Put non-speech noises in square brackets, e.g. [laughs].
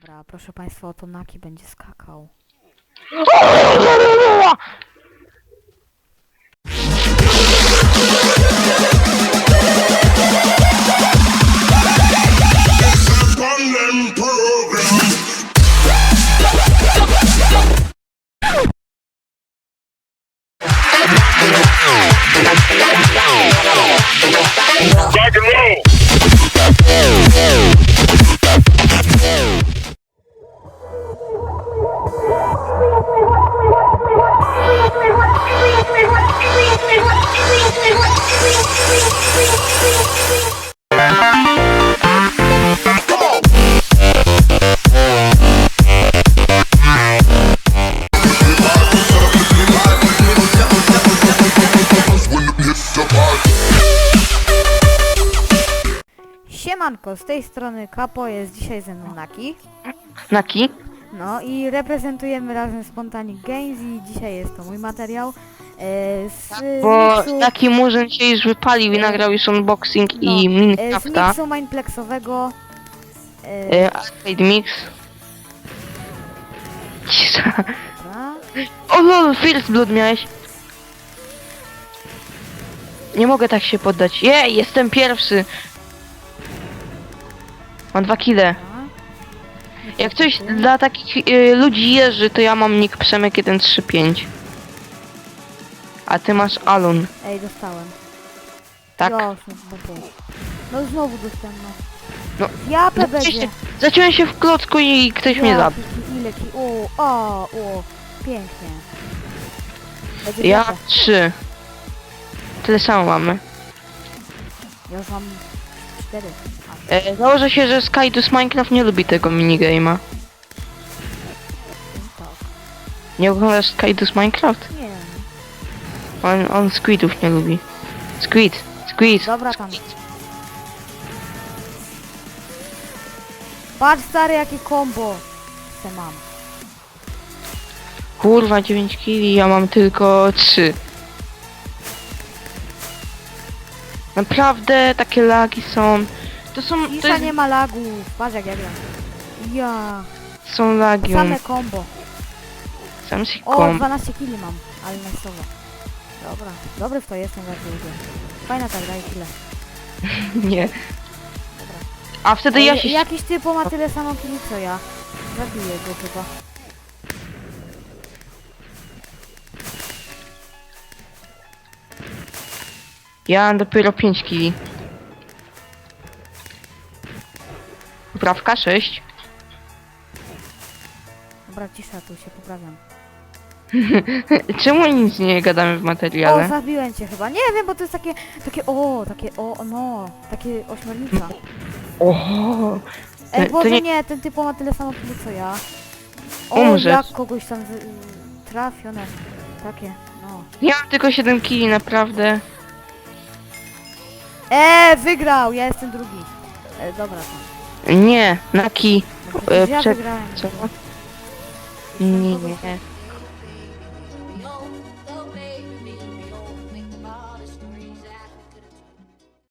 Dobra, proszę państwa, oto Naki będzie skakał. Rock and. Siemanko, z tej strony Kapo, jest dzisiaj ze mną Naki. Naki? No i reprezentujemy razem Spontanik Games i dzisiaj jest to mój materiał. E, z Bo miksu, taki murzyn się już wypalił i nagrał już unboxing no, i e, z Minecrafta. miksu. E, E, Arcade Mix. Cisza. dobra. O lol, First Blood miałeś. Nie mogę tak się poddać. Jej, jestem pierwszy. Mam dwa kile. Jak coś dla takich y, ludzi jeży, to ja mam nick Przemek 135. A ty masz Alun, Ej, dostałem. tak? No, no znowu dostałem, no. No, Japę Zaciąłem będzie. się, zaciąłem się w klocku i ktoś mnie Ja, zabił. Ile ki... O, o, o, pięknie. Będzie Ja trzy. Tyle samo mamy. Ja już mam A, E, założę się, że Skydus Minecraft nie lubi tego minigame'a. tak. Nie oglądasz Skydus Minecraft? Nie wiem. On, on Squidów nie lubi. Squid, Squid. Dobra tam. Patrz stary jakie combo. Se mam. Kurwa, 9 kili, ja mam tylko 3. Naprawdę takie lagi są. To są, to jest, nie ma lagów. Patrz jak ja gram. Ja. są lagi. Same combo. Sam O, sikom. 12 kili mam. Ale najsowo. Dobra. Dobry w to jestem lubię. Fajna ta gra i tyle. [laughs] Nie. Dobra. A wtedy ja się... Jakiś typo ma tyle samo kili co ja. Zabiję go chyba. Ja mam dopiero 5 kili. Poprawka 6. Dobra, cisza, tu się poprawiam. [laughs] Czemu nic nie gadamy w O, materiale? zabiłem cię chyba. Nie wiem, bo to jest takie, takie, o, takie, o, no, takie ośmiornica. Oho! Ej, Boże, nie- nie... ten typo ma tyle samo kili co ja. O, Umrzeć. jak kogoś tam z, trafione. Takie, no. Ja mam tylko 7 kili, naprawdę. E, wygrał! Ja jestem drugi. E, dobra, tam. Nie, Naki. No, przecież ja prze- wygrałem. Co? Nie, nie.